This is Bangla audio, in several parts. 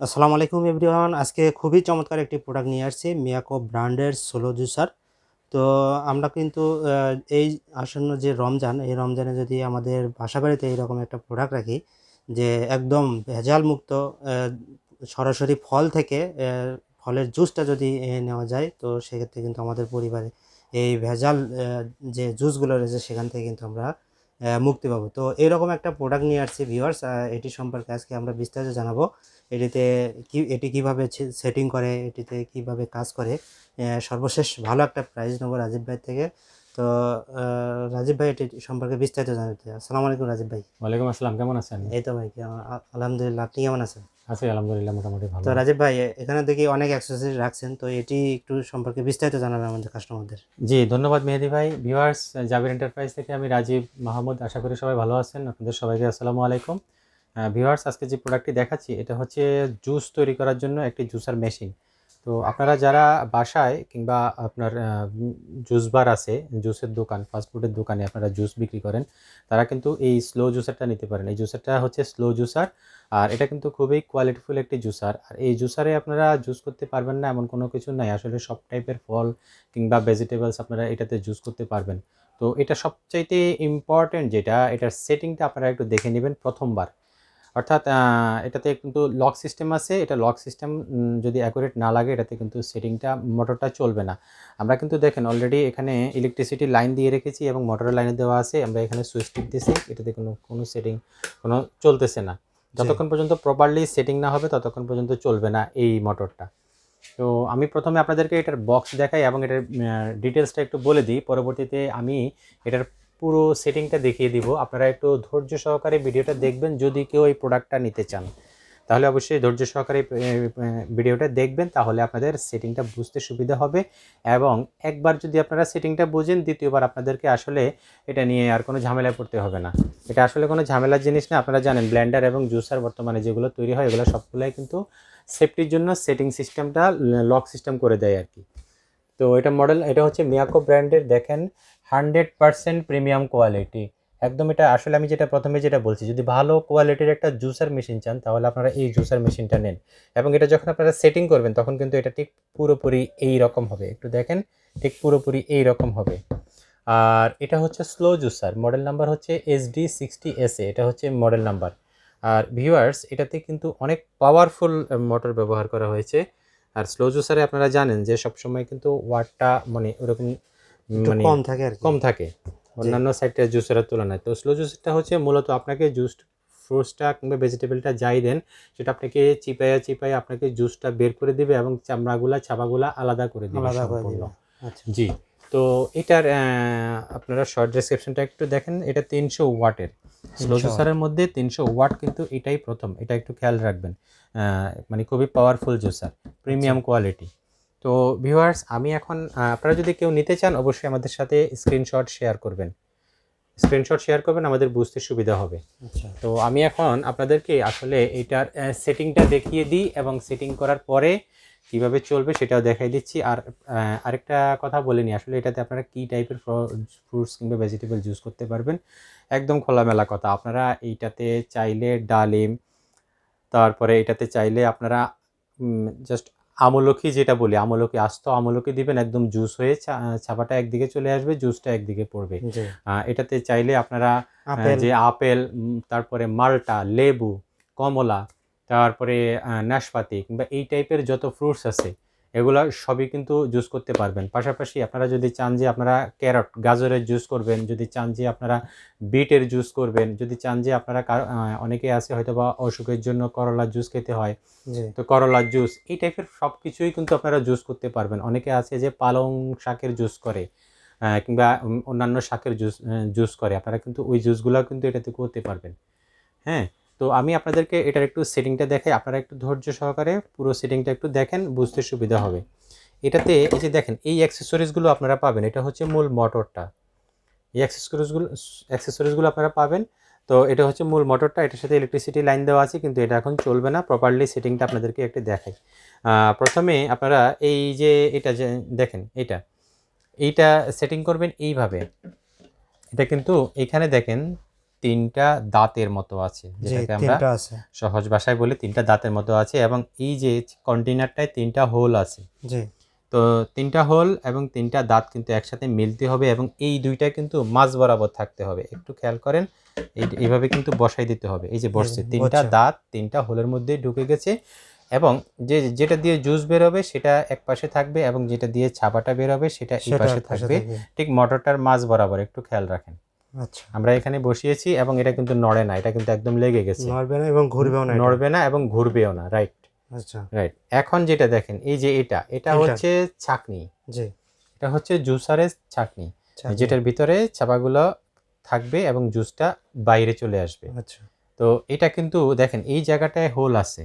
আসসালামু আলাইকুম এভরিওয়ান। আজকে খুবই চমৎকার একটি প্রোডাক্ট নিয়ে আসছি মিয়াকো ব্র্যান্ডের সোলো জুসার তো আমরা কিন্তু এই আসন্ন যে রমজান, এই রমজানে যদি আমাদের বাসা বাড়িতে এইরকম একটা প্রোডাক্ট রাখি, যে একদম ভেজাল মুক্ত সরাসরি ফল থেকে ফলের জুসটা যদি নেওয়া যায়, তো সেক্ষেত্রে কিন্তু আমাদের পরিবারে এই ভেজাল যে জুসগুলো রয়েছে, সেখান থেকে কিন্তু আমরা মুক্তি পাবো। তো এরকম একটা প্রোডাক্ট নিয়ে আসছি ভিউয়ার্স এটি সম্পর্কে আজকে আমরা বিস্তারিত জানাব। এটিতে কি এটি কীভাবে সেটিং করে এটিতে কীভাবে কাজ করে? সর্বশেষ ভালো একটা প্রাইজ নেব রাজীব ভাই থেকে। তো রাজীব ভাই এটি সম্পর্কে বিস্তারিত জানাতে আসসালামু আলাইকুম রাজীব ভাই। ওয়ালাইকুম আসসালাম কেমন আছেন? এই তো ভাই? আলহামদুলিল্লাহ আপনি কেমন আছেন? আছি আলহামদুলিল্লাহ মোটামুটি ভালো। তো রাজীব ভাই এখানে দেখি অনেক অ্যাক্সেসরিজ রাখছেন তো এটি একটু সম্পর্কে বিস্তারিত জানাবেন আমাদের কাস্টমারদের জি ধন্যবাদ মেহেদি ভাই। ভিউয়ার্স জাবির এন্টারপ্রাইজ থেকে আমি রাজীব মাহমুদ আশা করি সবাই ভালো আছেন। আপনাদের সবাইকে আসসালামু আলাইকুম। ভিউয়ার্স আজকে যে প্রোডাক্টটি দেখাচ্ছি, এটা হচ্ছে জুস তৈরি করার জন্য একটি জুসার মেশিন তো আপনারা যারা বাসায় কিংবা আপনার জুস বার আছে জুসের দোকান ফাস্টফুডের দোকানে আপনারা জুস বিক্রি করেন, তারা কিন্তু এই স্লো জুসারটা নিতে পারেন। এই জুসারটা হচ্ছে স্লো জুসার আর এটা কিন্তু খুবই কোয়ালিটিফুল একটি জুসার আর এই জুসারে আপনারা জুস করতে পারবেন না, এমন কোনো কিছু নাই। আসলে সব টাইপের ফল কিংবা ভেজিটেবলস আপনারা এটাতে জুস করতে পারবেন। তো এটা সবচাইতে ইম্পর্টেন্ট যেটা, এটার সেটিংটা আপনারা একটু দেখে নেবেন প্রথমবার। অর্থাৎ এটাতে কিন্তু লক সিস্টেম আছে। এটা লক সিস্টেম যদি অ্যাকুরেট না লাগে এটাতে কিন্তু সেটিংটা মোটরটা চলবে না। আমরা কিন্তু দেখেন অলরেডি এখানে ইলেকট্রিসিটি লাইন দিয়ে রেখেছি এবং মোটরের লাইনে দেওয়া আছে। আমরা এখানে সুইচ টিপ দিয়েছি এটাতে কোনো কোনো সেটিং কোনো চলতেছে না। যতক্ষণ পর্যন্ত প্রপারলি সেটিং না হবে ততক্ষণ পর্যন্ত চলবে না এই মোটরটা তো আমি প্রথমে আপনাদেরকে এটার বক্স দেখাই এবং এটার ডিটেলসটা একটু বলে দিই। পরবর্তীতে আমি এটার পুরো সেটিংটা দেখিয়ে দিব। আপনারা একটু ধৈর্য সহকারে ভিডিওটা দেখবেন যদি কেউ এই প্রোডাক্টটা নিতে চান। তাহলে অবশ্যই ধৈর্য সহকারে ভিডিওটা দেখবেন, তাহলে আপনাদের সেটিংটা বুঝতে সুবিধা হবে। এবং একবার যদি আপনারা সেটিংটা বুঝেন, দ্বিতীয়বার আপনাদেরকে আসলে এটা নিয়ে আর কোনো ঝামেলায় পড়তে হবে না। এটা আসলে কোনো ঝামেলার জিনিস না। আপনারা জানেন ব্ল্যান্ডার এবং জুসার বর্তমানে যেগুলো তৈরি হয়, এগুলো সবগুলোই কিন্তু সেফটির জন্য সেটিং সিস্টেমটা লক সিস্টেম করে দেয় আর কি। তো এটা মডেল এটা হচ্ছে মিয়াকো ব্র্যান্ডের দেখেন হান্ড্রেড পারসেন্ট প্রিমিয়াম কোয়ালিটি। একদম এটা আসলে আমি যেটা প্রথমে যেটা বলছি, যদি ভালো কোয়ালিটির একটা জুসার মেশিন চান, তাহলে আপনারা এই জুসার মেশিনটা নেন। এবং এটা যখন আপনারা সেটিং করবেন, তখন কিন্তু এটা ঠিক পুরোপুরি এই রকম হবে। একটু দেখেন, ঠিক পুরোপুরি এই রকম হবে। আর এটা হচ্ছে স্লো জুসার মডেল নাম্বার হচ্ছে এস ডি সিক্সটি এস এটা হচ্ছে মডেল নাম্বার আর ভিউয়ার্স এটাতে কিন্তু অনেক পাওয়ারফুল মোটর ব্যবহার করা হয়েছে। আর স্লো জুসারে আপনারা জানেন যে সবসময় কিন্তু ওয়াটটা মানে ওরকম মানে কম থাকে আর কম থাকে। অন্যান্য সাইডের জুসের তুলনায়। তো স্লো জুসটা হচ্ছে মূলত আপনাকে জুস ফ্রুটসটা কিংবা ভেজিটেবলটা যাই দেন সেটা আপনাকে চিপাইয়া চিপাইয়া আপনাকে জুসটা বের করে দিবে এবং চামড়াগুলা চাপাগুলা আলাদা করে দিবে আলাদা করে দিবে। আচ্ছা। জি। তো এটার আপনারা শর্ট ডেসক্রিপশনটা একটু দেখেন। এটা তিনশো ওয়াটের। স্লো জুসারের মধ্যে তিনশো ওয়াট কিন্তু এটাই প্রথম। এটা একটু খেয়াল রাখবেন। মানে খুবই পাওয়ারফুল জুসার প্রিমিয়াম কোয়ালিটি তো ভিউয়ার্স আমি এখন আপনারা যদি কেউ নিতে চান অবশ্যই আমাদের সাথে স্ক্রিনশট শেয়ার করবেন। স্ক্রিনশট শেয়ার করবেন আমাদের বুঝতে সুবিধা হবে। আচ্ছা। তো আমি এখন আপনাদেরকে আসলে এটার সেটিংটা দেখিয়ে দিই এবং সেটিং করার পরে কীভাবে চলবে সেটাও দেখাই দিচ্ছি। আর আরেকটা কথা বলিনি আসলে এটাতে আপনারা কি টাইপের ফ্রুটস কিংবা ভেজিটেবল ইউজ করতে পারবেন? একদম খোলামেলা কথা। আপনারা এইটাতে চাইলে ডালিম তারপরে এটাতে চাইলে আপনারা জাস্ট আমলকি যেটা বলি আমলকি আস্ত আমলকি দিবেন একদম জুস হয়ে ছাপাটা একদিকে চলে আসবে জুসটা একদিকে পড়বে। আহ, এটাতে চাইলে আপনারা যে আপেল তারপরে মালটা লেবু কমলা তারপরে নাশপাতি কিংবা এই টাইপের যত ফ্রুটস আছে এগুলো সবই কিন্তু জুস করতে পারবেন। পাশাপাশি আপনারা যদি চান যে আপনারা ক্যারট গাজরের জুস করবেন যদি চান যে আপনারা বিটের জুস করবেন যদি চান যে আপনারা অনেকে আছে হয়তো বা অসুখের জন্য করলার জুস খেতে হয়। তো করলার জুস এই টাইপের সব কিছুই কিন্তু আপনারা জুস করতে পারবেন। অনেকে আছে যে পালং শাকের জুস করে কিংবা অন্যান্য শাকের জুস জুস করে। আপনারা কিন্তু ওই জুসগুলো কিন্তু এটাতে করতে পারবেন। হ্যাঁ? তো আমি আপনাদেরকে এটার একটু সেটিংটা দেখাই। আপনারা একটু ধৈর্য সহকারে পুরো সেটিংটা একটু দেখেন, বুঝতে সুবিধা হবে। এটাতে এই যে দেখেন, এই অ্যাক্সেসরিজগুলো আপনারা পাবেন, এটা হচ্ছে মূল মোটরটা এই অ্যাক্সেসরিজগুলো অ্যাক্সেসরিজগুলো আপনারা পাবেন। তো এটা হচ্ছে মূল মোটরটা এটার সাথে ইলেকট্রিসিটি লাইন দেওয়া আছে, কিন্তু এটা এখন চলবে না। প্রপারলি সেটিংটা আপনাদেরকে একটু দেখাই। প্রথমে আপনারা এই যে এটা যে, দেখেন, এটা। এইটা সেটিং করবেন এইভাবে। এটা কিন্তু এখানে দেখেন তিনটা দাঁতের মতো আছে যেটাকে আমরা সহজ ভাষায় বলি তিনটা দাঁতের মতো আছে এবং এই যে কন্টেনারটায় তিনটা হোল আছে। জি। তো তিনটা হোল এবং তিনটা দাঁত কিন্তু একসাথে মিলতে হবে এবং এই দুইটা কিন্তু মাঝ বরাবর থাকতে হবে। একটু খেয়াল করেন এই- এইভাবে কিন্তু বসাই দিতে হবে। এই যে বসছে তিনটা দাঁত তিনটা হোলের মধ্যে ঢুকে গেছে এবং যে যেটা দিয়ে জুস বেরোবে সেটা এক পাশে থাকবে এবং যেটা দিয়ে ছাপাটা বেরোবে সেটা এই পাশে থাকবে। ঠিক মোটরটার মাঝ বরাবর একটু খেয়াল রাখেন। আচ্ছা। আমরা এখানে বসিয়েছি এবং এটা কিন্তু নড়ে না এটা কিন্তু একদম লেগে গেছে। নড়বে না এবং ঘুরবেও না নড়বে না এবং ঘুরবেও না রাইট আচ্ছা। রাইট এখন যেটা দেখেন এই যে এটা এটা। হচ্ছে ছাকনি জি। এটা হচ্ছে জুসারের ছাকনি যেটার ভিতরে চাপাগুলো থাকবে এবং জুসটা বাইরে চলে আসবে। আচ্ছা। তো এটা কিন্তু দেখেন এই জায়গাটায় হোল আছে।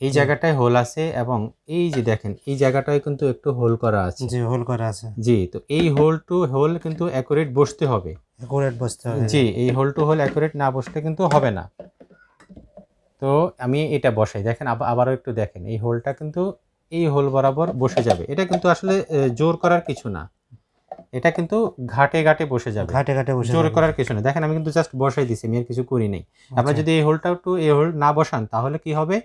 এই জায়গাটায় হোল আছে এবং এই যে দেখেন এই জায়গাটায় কিন্তু একটু হোল করা আছে। জি হোল করা আছে। জি তো এই হোল টু হোল কিন্তু অ্যাকুরেট বসতে হবে। একুরেট বসতে হবে। জি এই হোল টু হোল অ্যাকুরেট না বসলে কিন্তু হবে না। তো আমি এটা বসাই। দেখেন আবার আবারও একটু দেখেন এই হোলটা কিন্তু এই হোল বরাবর বসে যাবে। এটা কিন্তু আসলে জোর করার কিছু না। এটা কিন্তু ঘাটে ঘাটে বসে যাবে। ঘাটে ঘাটে বসে জোর করার কিছু না। দেখেন আমি কিন্তু জাস্ট বসাই দিছি আমি আর কিছু করি নাই। আপনার আচ্ছা, যদি এই হোলটা একটু এই হোল না বসান তাহলে কি হবে?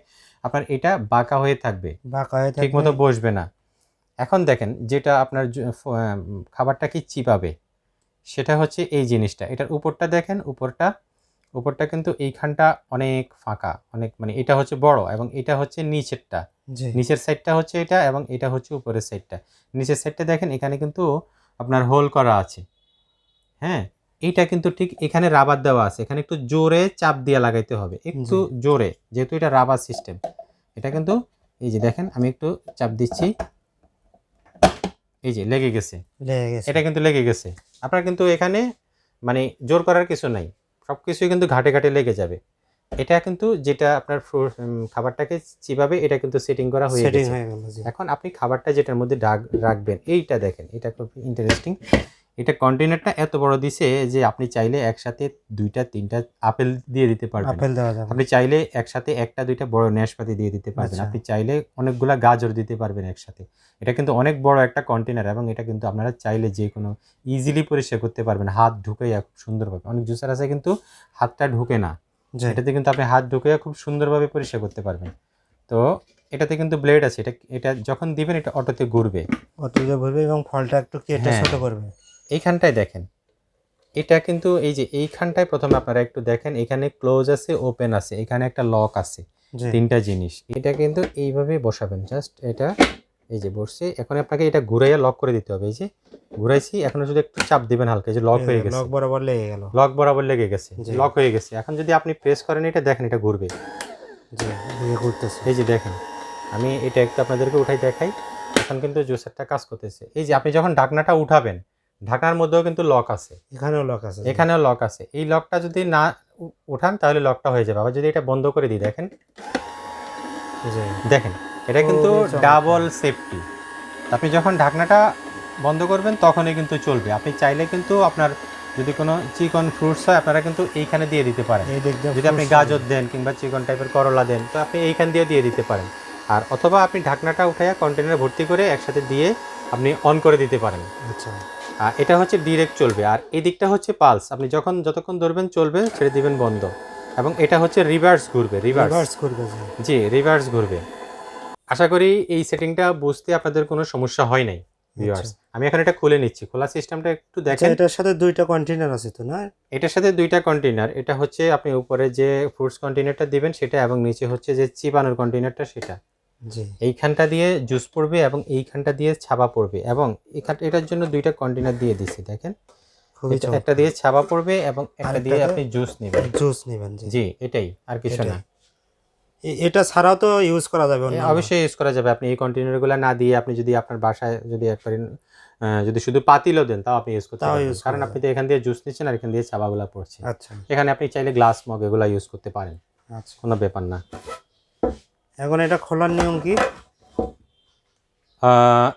আপনার এটা বাঁকা হয়ে থাকবে। বাঁকা হয়ে ঠিক থাকবে। মতো বসবে না। এখন দেখেন যেটা আপনার খাবারটা কি চিপাবে? সেটা হচ্ছে এই জিনিসটা। এটার উপরটা দেখেন উপরটা উপরটা কিন্তু এইখানটা অনেক ফাঁকা অনেক মানে এটা হচ্ছে বড় এবং এটা হচ্ছে নিচেরটা। নিচের সাইডটা হচ্ছে এটা এবং এটা হচ্ছে উপরের সাইডটা নিচের সাইডটা দেখেন এখানে কিন্তু আপনার হোল করা আছে। হ্যাঁ এইটা কিন্তু ঠিক এখানে রাবার দেওয়া আছে। এখানে একটু জোরে চাপ দিয়ে লাগাইতে হবে। একটু জোরে যেহেতু এটা রাবার সিস্টেম এটা কিন্তু এই যে দেখেন আমি একটু চাপ দিচ্ছি। এই যে লেগে গেছে। লেগে গেছে। এটা কিন্তু লেগে গেছে। আপনার কিন্তু এখানে মানে জোর করার কিছু নাই। সব কিছুই কিন্তু ঘাটে ঘাটে লেগে যাবে। এটা কিন্তু যেটা আপনার খাবারটাকে চিবাবে এটা কিন্তু সেটিং করা হয়ে গেছে। এখন আপনি খাবারটা যেটার মধ্যে ডাক রাখবেন এইটা দেখেন এটা খুব ইন্টারেস্টিং এটা কন্টেনারটা এত বড় দিছে যে আপনি চাইলে একসাথে দুইটা তিনটা আপেল দিয়ে দিতে পারবেন। আপেল দেওয়া যাবে। আপনি চাইলে একসাথে একটা দুইটা বড় নাশপাতি দিয়ে দিতে পারবেন। আচ্ছা। আপনি চাইলে অনেকগুলা গাজর দিতে পারবেন একসাথে। এটা কিন্তু অনেক বড় একটা কন্টেনার এবং এটা কিন্তু আপনারা চাইলে যে কোনো ইজিলি পরিষ্কার করতে পারবেন। হাত ঢুকে খুব সুন্দরভাবে। অনেক জুসার আছে কিন্তু হাতটা ঢুকে না। এটাতে কিন্তু আপনি হাত ঢুকে খুব সুন্দরভাবে পরিষ্কার করতে পারবেন। তো এটাতে কিন্তু ব্লেড আছে এটা এটা যখন দিবেন এটা অটোতে ঘুরবে। অটোতে ঘুরবে এবং ফলটা একটু কেটে হ্যাঁ। ছোট করবে। এইখানটায় দেখেন এটা কিন্তু এই যে এইখানটায় প্রথমে আপনারা একটু দেখেন এখানে ক্লোজ আছে ওপেন আছে এখানে একটা লক আছে তিনটা জিনিস। এটা কিন্তু এইভাবে বসাবেন জাস্ট এটা এই যে বসছে এখন আপনাকে এটা ঘুরাইয়া লক করে দিতে হবে। এই যে ঘুরাইছি এখন শুধু একটু চাপ দিবেন হালকা যে লক হয়ে গেছে। লক বরাবর লেগে গেল। লক বরাবর লেগে গেছে। লক হয়ে গেছে। এখন যদি আপনি প্রেস করেন এটা দেখেন এটা ঘুরবে। ঘুরতেছে। এই যে দেখেন আমি এটা একটু আপনাদেরকে উঠাই দেখাই। এখন কিন্তু জুসারটা কাজ করতেছে। এই যে আপনি যখন ঢাকনাটা উঠাবেন ঢাকনার মধ্যেও কিন্তু লক আছে। এখানেও লক আছে এখানেও লক আছে। এই লকটা যদি না উঠান তাহলে লকটা হয়ে যাবে। আবার যদি এটা বন্ধ করে দিই দেখেন। দেখেন এটা কিন্তু ডাবল সেফটি আপনি যখন ঢাকনাটা বন্ধ করবেন তখনই কিন্তু চলবে। আপনি চাইলে কিন্তু আপনার যদি কোনো চিকন ফ্রুটস হয় আপনারা কিন্তু এইখানে দিয়ে দিতে পারেন। যদি আপনি গাজর দেন কিংবা চিকন টাইপের করলা দেন তো আপনি এইখান দিয়ে দিয়ে দিতে পারেন। আর অথবা আপনি ঢাকনাটা উঠাইয়া কন্টেনার ভর্তি করে একসাথে দিয়ে আপনি অন করে দিতে পারেন। আচ্ছা। আর এটা হচ্ছে ডিরেক্ট চলবে। আর এই দিকটা হচ্ছে পালস আপনি যখন যতক্ষণ ধরবেন চলবে ছেড়ে দিবেন বন্ধ। এবং এটা হচ্ছে রিভার্স ঘুরবে রিভার্স ঘুরবে জি। রিভার্স ঘুরবে। আশা করি এই সেটিংটা বুঝতে আপনাদের কোনো সমস্যা হয় নাই ভিউয়ার্স আমি এখন এটা খুলে নিচ্ছি। খোলা সিস্টেমটা একটু আচ্ছা দেখেন। এটার সাথে দুইটা কন্টেনার আছে তো না? এটার সাথে দুইটা কন্টেইনার এটা হচ্ছে আপনি উপরে যে ফ্রুটস কন্টেনারটা দিবেন সেটা এবং নিচে হচ্ছে যে চিপানোর কন্টেনারটা সেটা। জি। এইখানটা দিয়ে জুস পড়বে এবং এইখানটা দিয়ে ছাপা পড়বে এবং এখানটা এটার জন্য দুইটা কন্টেইনার দিয়ে দিছি দেখেন। একটা দিয়ে ছাপা পড়বে এবং একটা দিয়ে আপনি জুস নেবেন। জুস নেবেন জি। এটাই আর কিছু না। এটা ছাড়াও তো ইউজ করা যাবে অবশ্যই ইউজ করা যাবে। আপনি এই কন্টেনারগুলো না দিয়ে আপনি যদি আপনার বাসায় যদি একবার যদি শুধু পাতিলও দেন তাও আপনি ইউজ করতে তাও পারবেন। কারণ আপনি তো এখান দিয়ে জুস নিচ্ছেন আর এখান দিয়ে চাবাগুলা পড়ছে। আচ্ছা। এখানে আপনি চাইলে গ্লাস মগ এগুলা ইউজ করতে পারেন। আচ্ছা। কোনো ব্যাপার না। এখন এটা খোলার নিয়ম কি?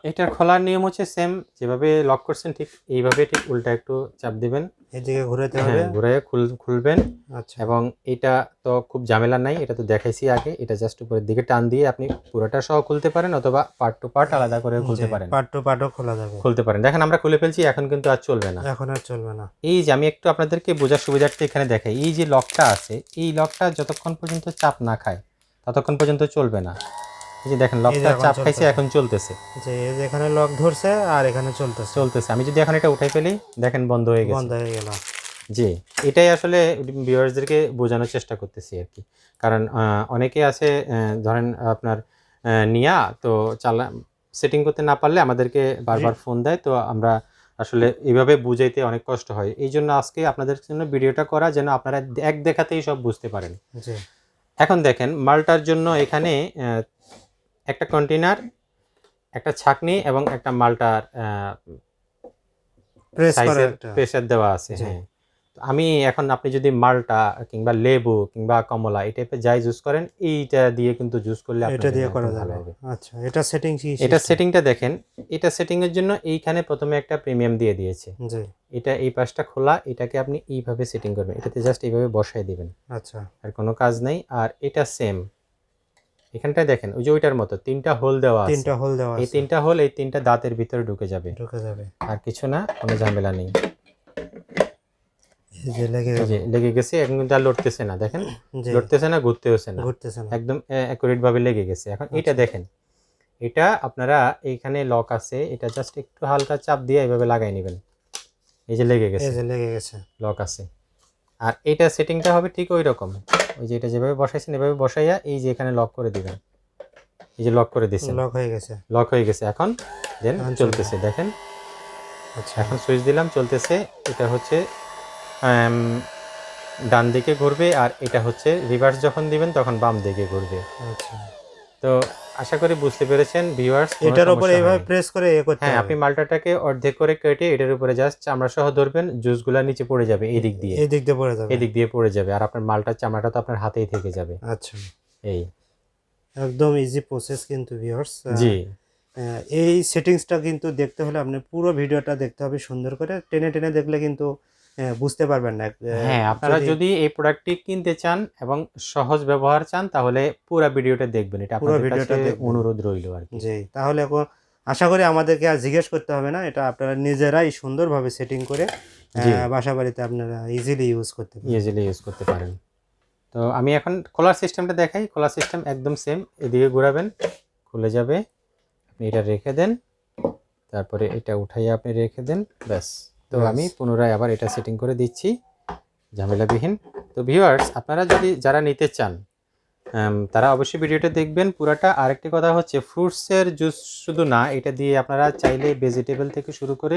এটার খোলার নিয়ম হচ্ছে সেম যেভাবে লক করছেন ঠিক এইভাবে ঠিক উল্টা একটু চাপ দিবেন। এদিকে ঘুরাতে হবে। হ্যাঁ ঘুরে খুল- খুলবেন। আচ্ছা। এবং এটা তো খুব ঝামেলা নাই এটা তো দেখাইছি আগে। এটা জাস্ট উপরের দিকে টান দিয়ে আপনি পুরোটা সহ খুলতে পারেন অথবা পার্ট টু পার্ট আলাদা করে খুলতে পারেন। পার্ট টু পার্টও খোলা যাবে। খুলতে পারেন। দেখেন আমরা খুলে ফেলছি এখন কিন্তু আর চলবে না। এখন আর চলবে না। এই যে আমি একটু আপনাদেরকে বোঝার সুবিধার্থে এখানে দেখাই। এই যে লকটা আছে এই লকটা যতক্ষণ পর্যন্ত চাপ না খায় ততক্ষণ পর্যন্ত চলবে না। এই যে দেখেন লকটা চাপ খাইছে এখন চলতেছে। যে এখানে লক ধরছে আর এখানে চলতেছে। চলতেছে। আমি যদি এখন এটা উঠাই ফেলি দেখেন বন্ধ হয়ে গেছে। বন্ধ হয়ে গেল। জি এটাই আসলে ভিউয়ার্সদেরকে বোঝানোর চেষ্টা করতেছি আর কি। কারণ অনেকে আছে ধরেন আপনার নিয়া তো চালা সেটিং করতে না পারলে আমাদেরকে বারবার ফোন দেয় তো আমরা আসলে এইভাবে বুঝাইতে অনেক কষ্ট হয়। এই জন্য আজকে আপনাদের জন্য ভিডিওটা করা যেন আপনারা এক দেখাতেই সব বুঝতে পারেন। এখন দেখেন মালটার জন্য এখানে একটা কন্টেনার একটা ছাকনি এবং একটা মালটার সাইজের প্রেসার দেওয়া আছে। হ্যাঁ। আমি এখন আপনি যদি মালটা কিংবা লেবু কিংবা কমলা এই টাইপের যাই জুস করেন এইটা দিয়ে কিন্তু জুস করলে এটা দিয়ে করা যাবে। আচ্ছা এটা সেটিং কি এটা সেটিংটা দেখেন এটা সেটিং এর জন্য এইখানে প্রথমে একটা প্রিমিয়াম দিয়ে দিয়েছে। জি। এটা এই পাশটা খোলা এটাকে আপনি এইভাবে সেটিং করবেন এটাতে জাস্ট এইভাবে বসায় দিবেন। আচ্ছা। আর কোনো কাজ নেই আর এটা সেম এখানটায় দেখেন ওই যে ওইটার মতো তিনটা হোল দেওয়া তিনটা হোল দেওয়া এই তিনটা হোল এই তিনটা দাঁতের ভিতরে ঢুকে যাবে। ঢুকে যাবে। আর কিছু না কোনো ঝামেলা নেই। লেগে গেছে এখন কিন্তু আর লড়তেছে না দেখেন? লড়তেছে না ঘুরতেওছে না। ঘুরতেছে না। একদম অ্যাকুরেট ভাবে লেগে গেছে। এখন এটা আচ্ছা। দেখেন এটা আপনারা এইখানে লক আছে এটা জাস্ট একটু হালকা চাপ দিয়ে এইভাবে লাগাই নেবেন। এই যে লেগে এই গেছে। যে লেগে গেছে। লক আছে। আর এটা সেটিংটা হবে ঠিক ওই রকম ওই যে এটা যেভাবে বসাইছেন এভাবে বসাইয়া এই যে এখানে লক করে দিবেন। এই যে লক করে দিছেন। লক হয়ে গেছে। লক হয়ে গেছে। এখন দেন এখন চলতেছে দেখেন। আচ্ছা। এখন সুইচ দিলাম চলতেছে। এটা হচ্ছে ডান দিকে ঘুরবে আর এটা হচ্ছে রিভার্স যখন দিবেন তখন বাম দিকে ঘুরবে। আচ্ছা। তো আশা করি বুঝতে পেরেছেন ভিউয়ার্স এটার উপরে এইভাবে প্রেস করে এ করতে হ্যাঁ আপনি মালটাটাকে অর্ধেক করে কেটে এটার উপরে জাস্ট চামড়া সহ ধরবেন জুসগুলা নিচে পড়ে যাবে এই দিক দিয়ে। এই দিক দিয়ে পড়ে যাবে। এই দিক দিয়ে পড়ে যাবে। আর আপনার মালটার চামড়াটা তো আপনার হাতেই থেকে যাবে। আচ্ছা। এই। একদম ইজি প্রসেস কিন্তু ভিউয়ার্স জি। এই সেটিংসটা কিন্তু দেখতে হলে আপনি পুরো ভিডিওটা দেখতে হবে সুন্দর করে। টেনে টেনে দেখলে কিন্তু বুঝতে পারবেন না হ্যাঁ আপনারা যদি এই প্রোডাক্টটি কিনতে চান এবং সহজ ব্যবহার চান তাহলে পুরো ভিডিওটা দেখবেন। এটা পুরো আপনাদের ভিডিওটা অনুরোধ রইল আর কি। জি তাহলে এখন আশা করি আমাদেরকে আর জিজ্ঞেস করতে হবে না এটা আপনারা নিজেরাই সুন্দরভাবে সেটিং করে। বাসা বাড়িতে আপনারা ইজিলি ইউজ করতে পারেন। ইজিলি ইউজ করতে পারেন। তো আমি এখন কলার সিস্টেমটা দেখাই। কলার সিস্টেম একদম সেম এদিকে ঘোরাবেন খুলে যাবে আপনি এটা রেখে দেন তারপরে এটা উঠাইয়ে আপনি রেখে দেন ব্যাস। তো আমি পুনরায় আবার এটা সেটিং করে দিচ্ছি ঝামেলাবিহীন। তো ভিউয়ার্স আপনারা যদি যারা নিতে চান তারা অবশ্যই ভিডিওটা দেখবেন। পুরাটা আরেকটি কথা হচ্ছে ফ্রুটসের জুস শুধু না এটা দিয়ে আপনারা চাইলে ভেজিটেবল থেকে শুরু করে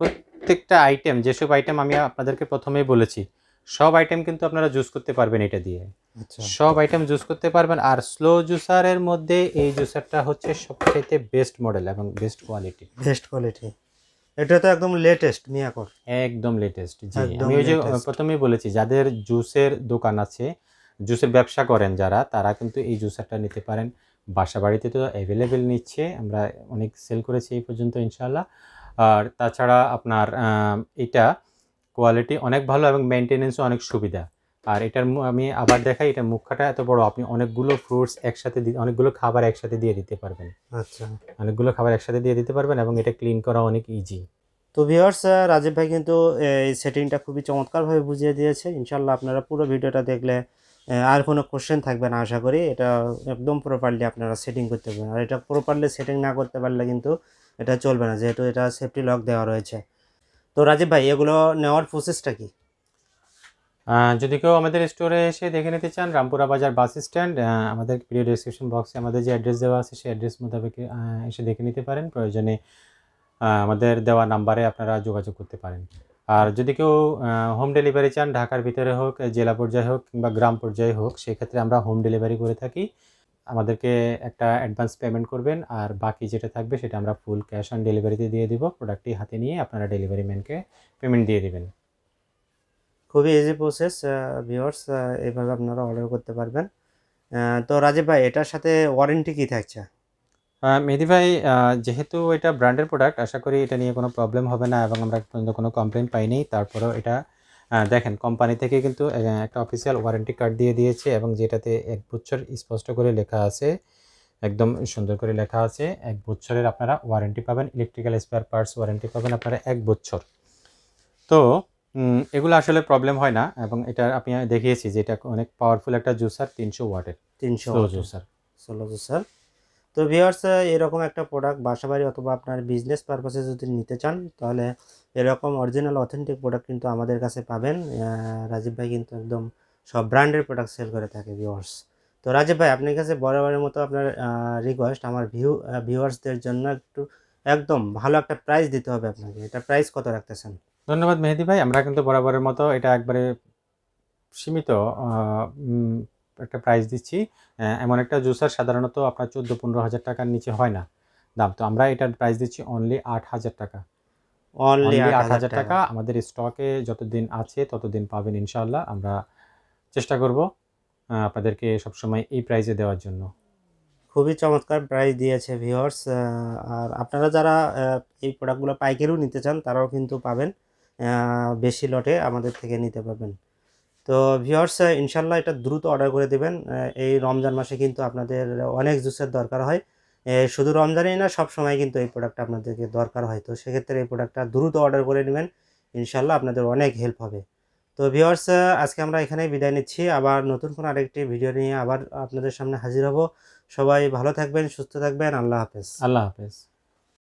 প্রত্যেকটা আইটেম যেসব আইটেম আমি আপনাদেরকে প্রথমেই বলেছি সব আইটেম কিন্তু আপনারা জুস করতে পারবেন এটা দিয়ে। আচ্ছা। সব আইটেম জুস করতে পারবেন আর স্লো জুসারের মধ্যে এই জুসারটা হচ্ছে সবচাইতে বেস্ট মডেল এবং বেস্ট কোয়ালিটি বেস্ট কোয়ালিটি এটা তো একদম লেটেস্ট মিয়াকর একদম লেটেস্ট জি। আমি ওই যে প্রথমেই বলেছি যাদের জুসের দোকান আছে জুসের ব্যবসা করেন যারা তারা কিন্তু এই জুসারটা নিতে পারেন। বাসা বাড়িতে তো অ্যাভেলেবেল নিচ্ছে আমরা অনেক সেল করেছি এই পর্যন্ত ইনশাল্লাহ আর তাছাড়া আপনার এটা কোয়ালিটি অনেক ভালো এবং মেনটেনেন্সও অনেক সুবিধা। আর এটার আমি আবার দেখাই এটা মুখাটা এত বড় আপনি অনেকগুলো ফ্রুটস একসাথে অনেকগুলো খাবার একসাথে দিয়ে দিতে পারবেন। আচ্ছা। অনেকগুলো খাবার একসাথে দিয়ে দিতে পারবেন এবং এটা ক্লিন করা অনেক ইজি তো ভিউয়ার্স রাজীব ভাই কিন্তু এই সেটিংটা খুবই চমৎকারভাবে বুঝিয়ে দিয়েছে। ইনশাল্লাহ আপনারা পুরো ভিডিওটা দেখলে আর কোনো কোশ্চেন থাকবে না আশা করি। এটা একদম প্রপারলি আপনারা সেটিং করতে পারবেন। আর এটা প্রপারলি সেটিং না করতে পারলে কিন্তু এটা চলবে না যেহেতু এটা সেফটি লক দেওয়া রয়েছে। তো রাজীব ভাই এগুলো নেওয়ার প্রসেসটা কি? যদি কেউ আমাদের স্টোরে এসে দেখে নিতে চান, রামপুরা বাজার বাস স্ট্যান্ড আমাদের ভিডিও ডিসক্রিপশন বক্সে আমাদের যে অ্যাড্রেস দেওয়া আছে, সেই অ্যাড্রেস মোতাবেক এসে দেখে নিতে পারেন। প্রয়োজনে আমাদের দেওয়া নাম্বারে আপনারা যোগাযোগ করতে পারেন। আর যদি কেউ হোম ডেলিভারি চান, ঢাকার ভিতরে হোক, জেলা পর্যায়ে হোক কিংবা গ্রাম পর্যায়ে হোক, সেক্ষেত্রে আমরা হোম ডেলিভারি করে থাকি। আমাদেরকে একটা অ্যাডভান্স পেমেন্ট করবেন আর বাকি যেটা থাকবে, সেটা আমরা ফুল ক্যাশ অন ডেলিভারিতে দিয়ে দিব। প্রোডাক্টটি হাতে নিয়ে আপনারা ডেলিভারি ম্যানকে পেমেন্ট দিয়ে দিবেন। খুবই ইজি প্রসেস ভিউয়ার্স এইভাবে আপনারা অর্ডার করতে পারবেন। তো রাজীব ভাই, এটার সাথে ওয়ারেন্টি কী থাকছে? মেহেদি ভাই যেহেতু এটা ব্র্যান্ডের প্রোডাক্ট আশা করি এটা নিয়ে কোনো প্রবলেম হবে না এবং আমরা পর্যন্ত কোনো কমপ্লেন পাইনি। তারপরেও এটা দেখেন কোম্পানি থেকে কিন্তু একটা অফিসিয়াল ওয়ারেন্টি কার্ড দিয়ে দিয়েছে এবং যেটাতে এক বছর স্পষ্ট করে লেখা আছে, একদম সুন্দর করে লেখা আছে, এক বছরের আপনারা ওয়ারেন্টি পাবেন ইলেকট্রিক্যাল স্পেয়ার পার্টস ওয়ারেন্টি পাবেন আপনারা এক বছর। তো এগুলো আসলে প্রবলেম হয় না এবং এটা আপনি দেখিয়েছি যে এটা অনেক পাওয়ারফুল একটা জুসার তিনশো ওয়াটের তিনশো জুসার ষোলো স্যার তো ভিওয়ার্স এরকম একটা প্রোডাক্ট বাসাবাড়ি অথবা আপনার বিজনেস পারপাসে যদি নিতে চান তাহলে এরকম অরিজিনাল অথেন্টিক প্রোডাক্ট কিন্তু আমাদের কাছে পাবেন। রাজীব ভাই কিন্তু একদম সব ব্র্যান্ডের প্রোডাক্ট সেল করে থাকে ভিওয়ার্স তো রাজীব ভাই আপনার কাছে বরাবরের মতো আপনার রিকোয়েস্ট আমার ভিউ ভিউয়ার্সদের জন্য একটু একদম ভালো একটা প্রাইস দিতে হবে আপনাকে। এটা প্রাইস কত রাখতেছেন? ধন্যবাদ মেহেদি ভাই। আমরা কিন্তু বরাবরের মতো এটা একবারে সীমিত একটা প্রাইস দিচ্ছি। এমন একটা জুসার সাধারণত আপনার চোদ্দ পনেরো হাজার টাকার নিচে হয় না দাম। তো আমরা এটার প্রাইস দিচ্ছি অনলি আট হাজার টাকা। অনলি আট হাজার টাকা। আমাদের স্টকে যতদিন আছে ততদিন পাবেন ইনশাল্লাহ আমরা চেষ্টা করব আপনাদেরকে সবসময় এই প্রাইজে দেওয়ার জন্য। খুবই চমৎকার প্রাইস দিয়েছে ভিওর্স আর আপনারা যারা এই প্রোডাক্টগুলো পাইকারিও নিতে চান তারাও কিন্তু পাবেন। বেশি লটে আমাদের থেকে নিতে পারবেন। তো ভিউয়ার্স ইনশাল্লাহ এটা দ্রুত অর্ডার করে দেবেন। এই রমজান মাসে কিন্তু আপনাদের অনেক জুসের দরকার হয়। শুধু রমজানেই না, সব সময় কিন্তু এই প্রোডাক্টটা আপনাদেরকে দরকার হয়। তো সেক্ষেত্রে এই প্রোডাক্টটা দ্রুত অর্ডার করে নেবেন। ইনশাল্লাহ আপনাদের অনেক হেল্প হবে। তো ভিউয়ার্স আজকে আমরা এখানেই বিদায় নিচ্ছি। আবার নতুন কোনো আরেকটি ভিডিও নিয়ে আবার আপনাদের সামনে হাজির হব। সবাই ভালো থাকবেন, সুস্থ থাকবেন। আল্লাহ হাফেজ। আল্লাহ হাফেজ।